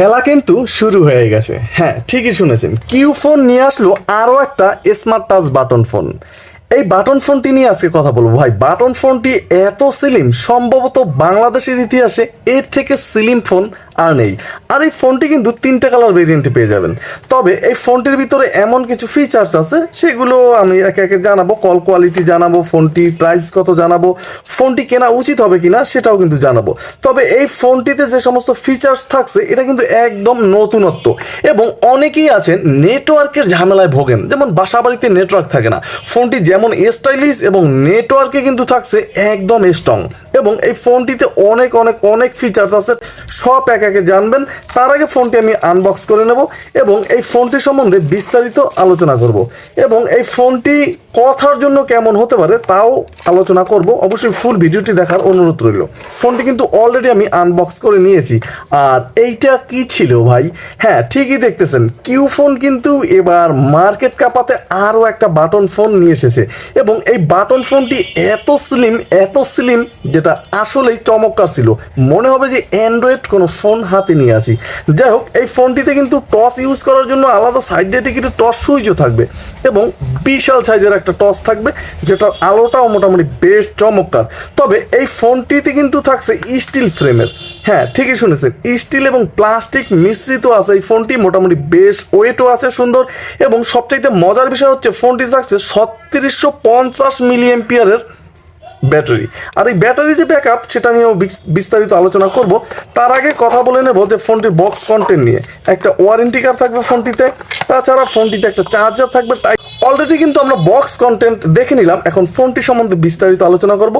খেলা কিন্তু শুরু হয়ে গেছে। হ্যাঁ ঠিকই শুনেছেন। কিউ ফোন নিয়ে আসলো আরও একটা স্মার্ট টাচ বাটন ফোন এই বাটন ফোনটি নিয়ে আজকে কথা বলব। ভাই, বাটন ফোনটি এত সিলিম সম্ভবত বাংলাদেশের ইতিহাসে এর থেকে সিলিম ফোন আর নেই। আর এই ফোনটি কিন্তু তিনটে কালার ভেরিয়েন্টে পেয়ে যাবেন। তবে এই ফোনটির ভিতরে এমন কিছু ফিচার্স আছে, সেগুলো আমি একে একে জানাব কল কোয়ালিটি জানাব ফোনটি প্রাইস কত জানাব ফোনটি কেনা উচিত হবে কিনা সেটাও কিন্তু জানাব। তবে এই ফোনটিতে যে সমস্ত ফিচার্স থাকছে, এটা কিন্তু একদম নতুনত্ব। এবং অনেকেই আছেন নেটওয়ার্কের ঝামেলায় ভোগেন। যেমন বাসা বাড়িতে নেটওয়ার্ক থাকে না। ফোনটি যেমন স্টাইলিশ এবং নেটওয়ার্কে কিন্তু থাকছে একদম স্ট্রং এবং এই ফোনটিতে অনেক অনেক অনেক ফিচার্স আছে। সব এক একে জানবেন। তার আগে ফোনটি আমি আনবক্স করে নেব এবং এই ফোনটি সম্বন্ধে বিস্তারিত আলোচনা করব। এবং এই ফোনটি কথার জন্য কেমন হতে পারে তাও আলোচনা করব। অবশ্যই ফুল ভিডিওটি দেখার অনুরোধ রইল। ফোনটি কিন্তু অলরেডি আমি আনবক্স করে নিয়েছি। আর এইটা কি ছিল ভাই? হ্যাঁ ঠিকই দেখতেছেন। কিউ ফোন কিন্তু এবার মার্কেট কাপাতে আরও একটা বাটন ফোন নিয়ে এসেছে। এবং এই বাটন ফোনটি এত স্লিম এত স্লিম যেটা আসলেই চমৎকার ছিল। মনে হবে যে অ্যান্ড্রয়েড কোনো ফোন হাতে নিয়ে আসি যাই হোক, এই ফোনটিতে কিন্তু টস ইউজ করার জন্য আলাদা সাইডে টিকিটে টস সুইচও থাকবে এবং বিশাল সাইজের একটা টস থাকবে, যেটার আলোটাও মোটামুটি বেশ চমৎকার। তবে এই ফোনটিতে কিন্তু থাকছে স্টিল ফ্রেমের হ্যাঁ ঠিকই শুনেছেন স্টিল এবং প্লাস্টিক মিশ্রিত আছে এই ফোনটি, মোটামুটি বেশ ওয়েটও আছে সুন্দর। এবং সবচাইতে মজার বিষয় হচ্ছে ফোনটি থাকছে ছত্রিশশো পঞ্চাশ মিলি এম্পিয়ারের ব্যাটারি। আর এই ব্যাটারি যে ব্যাকআপ সেটা নিয়েও বিস্তারিত আলোচনা করব। তার আগে কথা বলে নেব যে ফোনটির বক্স কন্টেন্ট নিয়ে। একটা ওয়ারেন্টি কার্ড থাকবে ফোনটিতে। তাছাড়া ফোনটিতে একটা চার্জার থাকবে, তাই অলরেডি কিন্তু আমরা বক্স কন্টেন্ট দেখে নিলাম। এখন ফোনটি সম্বন্ধে বিস্তারিত আলোচনা করব।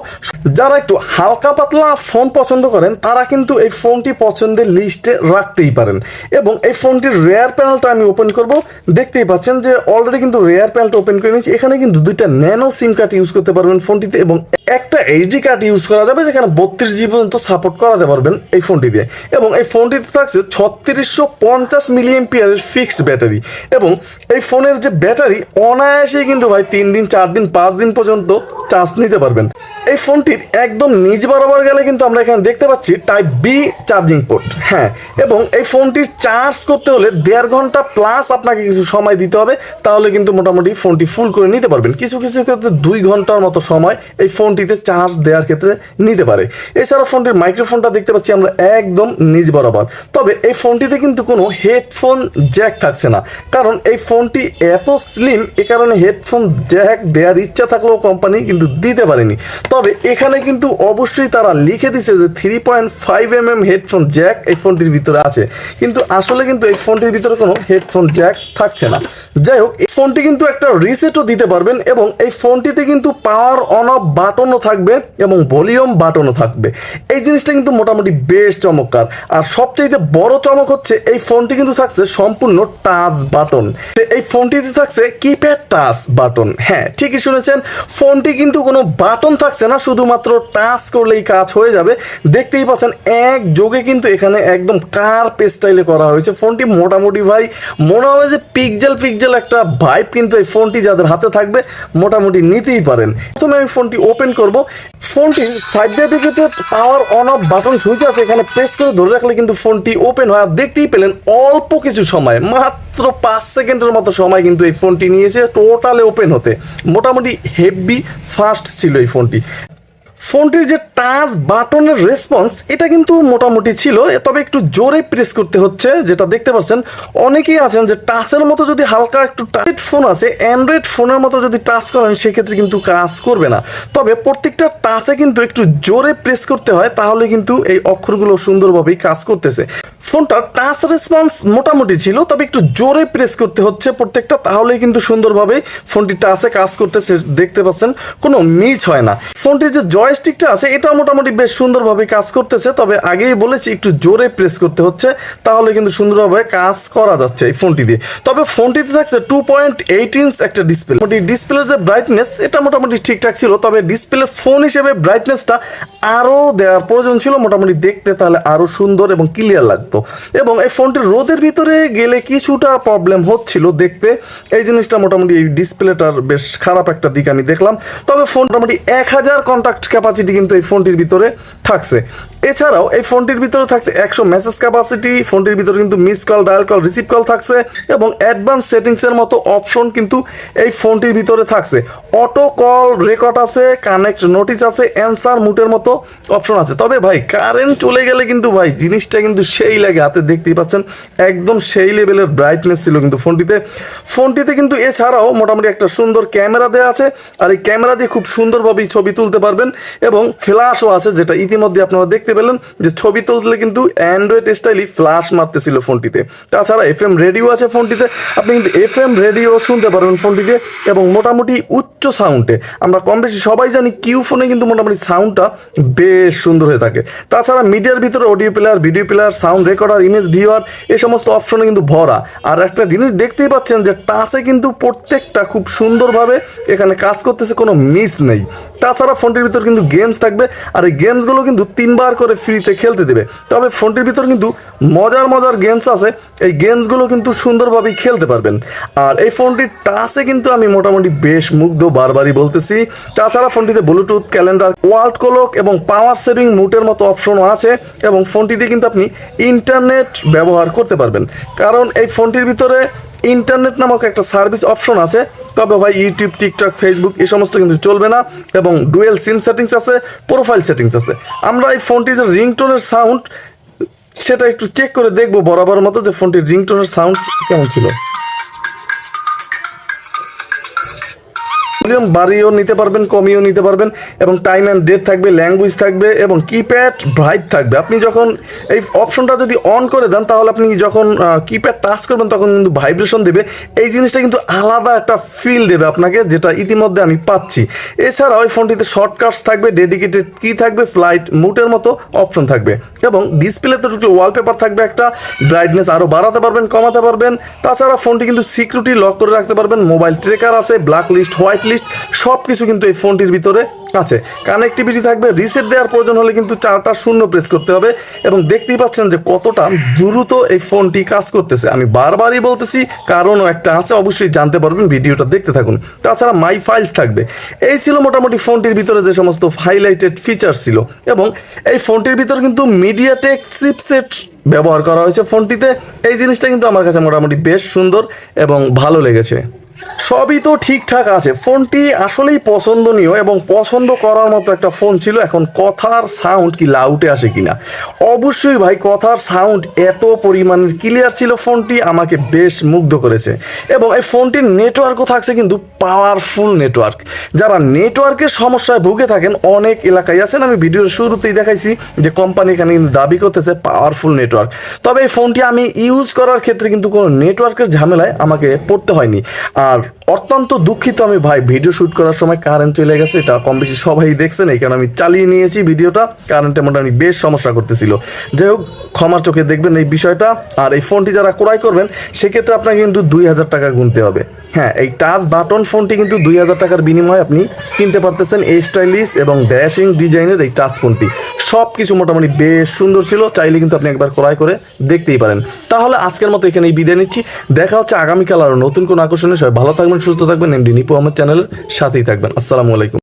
যারা একটু হালকা পাতলা ফোন পছন্দ করেন, তারা কিন্তু এই ফোনটি পছন্দের লিস্টে রাখতেই পারেন। এবং এই ফোনটির রেয়ার প্যানেলটা আমি ওপেন করব। দেখতেই পাচ্ছেন যে অলরেডি কিন্তু রেয়ার প্যানেলটা ওপেন করে নিয়েছি। এখানে কিন্তু দুইটা ন্যানো সিম কার্ড ইউজ করতে পারবেন ফোনটিতে এবং একটা এইচডি কার্ড ইউজ করা যাবে, যেখানে বত্রিশ জিবি পর্যন্ত সাপোর্ট করাতে পারবেন এই ফোনটি দিয়ে এবং এই ফোনটিতে থাকছে ছত্রিশশো পঞ্চাশ মিলিয়ন পিয়ারের ফিক্সড ব্যাটারি এবং এই ফোনের যে ব্যাটারি অনায়াসেই কিন্তু ভাই তিন দিন, চার দিন, পাঁচ দিন পর্যন্ত চার্জ নিতে পারবেন। এই ফোনটির একদম নিজ বরাবর গেলে কিন্তু আমরা এখানে দেখতে পাচ্ছি টাইপ বি চার্জিং পোর্ট হ্যাঁ। এবং এই ফোনটির চার্জ করতে হলে দেড় ঘণ্টা প্লাস আপনাকে কিছু সময় দিতে হবে, তাহলে কিন্তু মোটামুটি ফোনটি ফুল করে নিতে পারবেন। কিছু কিছু ক্ষেত্রে দুই ঘণ্টার মতো সময় এই ফোনটিতে চার্জ দেওয়ার ক্ষেত্রে নিতে পারে। এছাড়া ফোনটির মাইক্রোফোনটা দেখতে পাচ্ছি আমরা একদম নিজ বরাবর। তবে এই ফোনটিতে কিন্তু কোনো হেডফোন জ্যাক থাকছে না। কারণ এই ফোনটি এত স্লিম এ কারণে হেডফোন জ্যাক দেওয়ার ইচ্ছা থাকলেও কোম্পানি কিন্তু দিতে পারেনি। তবে এখানে কিন্তু অবশ্যই তারা লিখে দিছে যে three point five M M headphone jack এই ফোনটির ভিতরে আছে। কিন্তু আসলে কিন্তু এই ফোনটির ভিতরে কোনো হেডফোন জ্যাক থাকছে না। যাই হোক, এই ফোনটি কিন্তু একটা রিসেটও দিতে পারবেন এবং এই ফোনটিতে কিন্তু পাওয়ার অন অফ বাটনও থাকবে এবং ভলিউম বাটনও থাকবে। এই জিনিসটা কিন্তু মোটামুটি বেশ চমৎকার। আর সবচেয়ে বড় চমক হচ্ছে এই ফোনটি কিন্তু থাকছে সম্পূর্ণ টাচ বাটন। এই ফোনটিতে থাকছে কিপ্যাড টাচ বাটন। হ্যাঁ ঠিকই শুনেছেন, ফোনটি কিন্তু কোনো বাটন থাকছে না, শুধুমাত্র টাচ করলেই কাজ হয়ে যাবে। দেখতেই পাচ্ছেন, এক যোগে কিন্তু এখানে একদম কার্প স্টাইলে করা হয়েছে। ফোনটি মোটামুটি ভাই, মনে হবে যে পিকজেল পিকজেল একটা ভাইব কিন্তু এই ফোনটি যাদের হাতে থাকবে, মোটামুটি নিতেই পারেন। প্রথমে আমি ফোনটি ওপেন করব। ফোনটি side dedicated power on off button switch আছে, এখানে প্রেস করে ধরে রাখলে কিন্তু ফোনটি ওপেন হয়। আর দেখতেই পেলেন অল্প কিছু সময়, মাত্র পাঁচ সেকেন্ডের মতো সময় কিন্তু এই ফোনটি নিয়েছে টোটালে ওপেন হতে। মোটামুটি হেভি ফাস্ট ছিল এই ফোনটি। ফোনটির যে টাচ বাটনের রেসপন্স এটা কিন্তু মোটামুটি ছিল। তবে একটু জোরে প্রেস করতে হচ্ছে, যেটা দেখতে পাচ্ছেন, অনেকেই আছেন যে টাচের মতো যদি হালকা একটু টাইট ফোন আছে অ্যান্ড্রয়েড ফোনের মতো যদি টাচ করেন, সেক্ষেত্রে কিন্তু কাজ করবে না। তবে প্রত্যেকটা টাচে কিন্তু একটু জোরে প্রেস করতে হয়, তাহলে কিন্তু এই অক্ষরগুলো সুন্দরভাবেই কাজ করতেছে। ফোনটার টাচ রেসপন্স মোটামুটি ছিল, তবে একটু জোরে প্রেস করতে হচ্ছে প্রত্যেকটা, তাহলেই কিন্তু সুন্দরভাবে ফোনটি টাচে কাজ করতেছে, দেখতে পাচ্ছেন, কোনো মিস হয় না। ফোনটির যে জয়স্টিকটা আছে এটা মোটামুটি বেশ সুন্দরভাবে কাজ করতেছে, তবে আগেই বলেছি একটু জোরে প্রেস করতে হচ্ছে, তাহলে কিন্তু সুন্দরভাবে কাজ করা যাচ্ছে এই ফোনটি দিয়ে। তবে ফোনটিতে থাকছে টু পয়েন্ট এইট ইঞ্চ একটা ডিসপ্লে মোটামুটি ডিসপ্লের যে ব্রাইটনেস এটা মোটামুটি ঠিকঠাক ছিল, তবে ডিসপ্লে ফোন হিসেবে ব্রাইটনেসটা আরও দেওয়ার প্রয়োজন ছিল, মোটামুটি দেখতে তাহলে আরও সুন্দর এবং ক্লিয়ার লাগতো। এবং এই ফোনটির রোদের ভিতরে গেলে কিছুটা প্রবলেম হচ্ছিল দেখতে, এই জিনিসটা মোটামুটি এই ডিসপ্লেটার বেশ খারাপ একটা দিক আমি দেখলাম। তবে ফোন মোটামুটি এক হাজার কন্ট্যাক্ট ক্যাপাসিটি কিন্তু এই ফোনটির ভিতরে থাকছে। এছাড়াও এই ফোনটির ভিতরে থাকছে একশো মেসেজ ক্যাপাসিটি ফোনটির ভিতরে কিন্তু miss call dial call receive call থাকছে এবং অ্যাডভান্স সেটিংসের মতো অপশন কিন্তু এই ফোনটির ভিতরে থাকছে। অটো কল রেকর্ড আছে কানেক্ট নোটিস আছে অ্যান্সার মুটের মতো অপশন আছে। তবে ভাই কারেন্ট চলে গেলে কিন্তু ভাই, জিনিসটা কিন্তু সেই লাগে, হাতে দেখতেই পাচ্ছেন, একদম সেই লেভেলের ব্রাইটনেস ছিল কিন্তু ফোনটিতে ফোনটিতে কিন্তু এছাড়াও মোটামুটি একটা সুন্দর ক্যামেরা দেওয়া আছে, আর এই ক্যামেরা দিয়ে খুব সুন্দরভাবে ছবি তুলতে পারবেন। এবং ফ্ল্যাশও আছে যেটা ইতিমধ্যে আপনারা দেখতে পেলেন যে ছবি তুললে কিন্তু অ্যান্ড্রয়েড স্টাইলই ফ্ল্যাশ মারতেছিল ফোনটিতে। তাছাড়া এফ এম রেডিও আছে ফোনটিতে। আপনি কিন্তু এফ এম রেডিও শুনতে পারবেন ফোনটিতে এবং মোটামুটি উচ্চ সাউন্ডে আমরা কম বেশি সবাই জানি কিউ ফোনে কিন্তু মোটামুটি সাউন্ডটা বেশ সুন্দর হয়ে থাকে। তাছাড়া মিডিয়ার ভিতরে audio player video player sound recorder image viewer এই সমস্ত অপশনে কিন্তু ভরা। আর একটা জিনিস দেখতেই পাচ্ছেন যে টাচে কিন্তু প্রত্যেকটা খুব সুন্দরভাবে এখানে কাজ করতেছে, কোনো মিস নেই। তাছাড়া ফোনটির ভিতর কিন্তু গেমস থাকবে, আর এই গেমসগুলো কিন্তু তিনবার করে ফ্রিতে খেলতে দেবে। তবে ফোনটির ভিতর কিন্তু মজার মজার গেমস আছে, এই গেমসগুলো কিন্তু সুন্দরভাবেই খেলতে পারবেন। আর এই ফোনটির টাচে কিন্তু আমি মোটামুটি বেশ মুগ্ধ, বারবারই বলতেছি। তাছাড়া ফোনটিতে ব্লুটুথ ক্যালেন্ডার ওয়ার্ল্ড ক্লক এবং পাওয়ার সেভিং মুটের মতো অপশনও আছে এবং ফোনটিতে কিন্তু আপনি ইন্টারনেট ব্যবহার করতে পারবেন। কারণ এই ফোনটির ভিতরে ইন্টারনেট নামক একটা সার্ভিস অপশন আছে। তবে ভাই ইউটিউব টিকটক ফেসবুক এই সমস্ত কিন্তু চলবে না এবং ডুয়েল সিম সেটিংস আছে, প্রোফাইল সেটিংস আছে। আমরা এই ফোনটির যে রিংটোনের সাউন্ড সেটা একটু চেক করে দেখব বরাবর মতো যে ফোনটির রিংটোনের সাউন্ড কেমন ছিল। ভলিউম বাড়িয়েও নিতে পারবেন কমিয়েও নিতে পারবেন এবং টাইম অ্যান্ড ডেট থাকবে ল্যাঙ্গুয়েজ থাকবে এবং কিপ্যাড ব্রাইট থাকবে। আপনি যখন এই অপশনটা যদি অন করে দেন, তাহলে আপনি যখন কিপ্যাড টাচ করবেন, তখন কিন্তু ভাইব্রেশন দেবে। এই জিনিসটা কিন্তু আলাদা একটা ফিল দেবে আপনাকে, যেটা ইতিমধ্যে আমি পাচ্ছি। এছাড়া ওই ফোনটিতে শর্টকাটস থাকবে ডেডিকেটেড কি থাকবে ফ্লাইট মুটের মতো অপশন থাকবে। এবং ডিসপ্লেতে ঢুকলে ওয়ালপেপার থাকবে একটা ব্রাইটনেস আরও বাড়াতে পারবেন, কমাতে পারবেন। তাছাড়া ফোনটি কিন্তু সিকিউরিটি লক করে রাখতে পারবেন মোবাইল ট্রেকার আছে ব্ল্যাক লিস্ট হোয়াইট লিস্ট সব কিছু কিন্তু এই ফোনটির ভিতরে আছে। কানেক্টিভিটি থাকবে রিসেট দেওয়ার প্রয়োজন হলে কিন্তু চারটা শূন্য প্রেস করতে হবে এবং দেখতেই পাচ্ছেন যে কতটা দ্রুত এই ফোনটি কাজ করতেছে। আমি বারবারই বলতেছি, কারণও একটা আছে, অবশ্যই জানতে পারবেন, ভিডিওটা দেখতে থাকুন। তাছাড়া মাই ফাইলস থাকবে। এই ছিল মোটামুটি ফোনটির ভিতরে যে সমস্ত হাইলাইটেড ফিচার ছিল এবং এই ফোনটির ভিতরে কিন্তু মিডিয়াটেক চিপসেট ব্যবহার করা হয়েছে ফোনটিতে। এই জিনিসটা কিন্তু আমার কাছে মোটামুটি বেশ সুন্দর এবং ভালো লেগেছে। সবই তো ঠিকঠাক আছে। ফোনটি আসলেই পছন্দনীয় এবং পছন্দ করার মতো একটা ফোন ছিল। এখন কথার সাউন্ড কি লাউটে আসে কিনা? অবশ্যই ভাই, কথার সাউন্ড এত পরিমাণের ক্লিয়ার ছিল ফোনটি, আমাকে বেশ মুগ্ধ করেছে। এবং এই ফোনটির নেটওয়ার্কও থাকছে কিন্তু পাওয়ারফুল নেটওয়ার্ক যারা নেটওয়ার্কের সমস্যায় ভুগে থাকেন, অনেক এলাকায় আছেন, আমি ভিডিওর শুরুতেই দেখাইছি যে কোম্পানি এখানে কিন্তু দাবি করতেছে পাওয়ারফুল নেটওয়ার্ক তবে এই ফোনটি আমি ইউজ করার ক্ষেত্রে কিন্তু কোনো নেটওয়ার্কের ঝামেলায় আমাকে পড়তে হয়নি। আর অত্যন্ত দুঃখিত আমি ভাই ভিডিও শ্যুট করার সময় কারেন্ট চলে গেছে, এটা কম বেশি সবাই দেখছেন, এই কারণে আমি চালিয়ে নিয়েছি ভিডিওটা। কারেন্টে মোটামুটি বেশ সমস্যা করতেছিল। যাই হোক, ক্ষমার চোখে দেখবেন এই বিষয়টা। আর এই ফোনটি যারা ক্রয় করবেন, সেক্ষেত্রে আপনাকে কিন্তু দুই হাজার টাকা গুনতে হবে। হ্যাঁ এই টাচ বাটন ফোনটি কিন্তু দুই হাজার টাকার বিনিময়ে আপনি কিনতে পারতেছেন। এই স্টাইলিশ এবং ড্যাশিং ডিজাইনের এই টাচ ফোনটি সব কিছু মোটামুটি বেশ সুন্দর ছিল, চাইলে কিন্তু আপনি একবার ক্রয় করে দেখতেই পারেন। তাহলে আজকের মতো এখানেই বিদায় নিচ্ছি। দেখা হচ্ছে আগামীকাল আরও নতুন কোনো আকর্ষণীয় সবাই ভালো থাকবেন, সুস্থ থাকবেন। এমডি নিপু আমার চ্যানেলের সাথেই থাকবেন। আসসালামু আলাইকুম।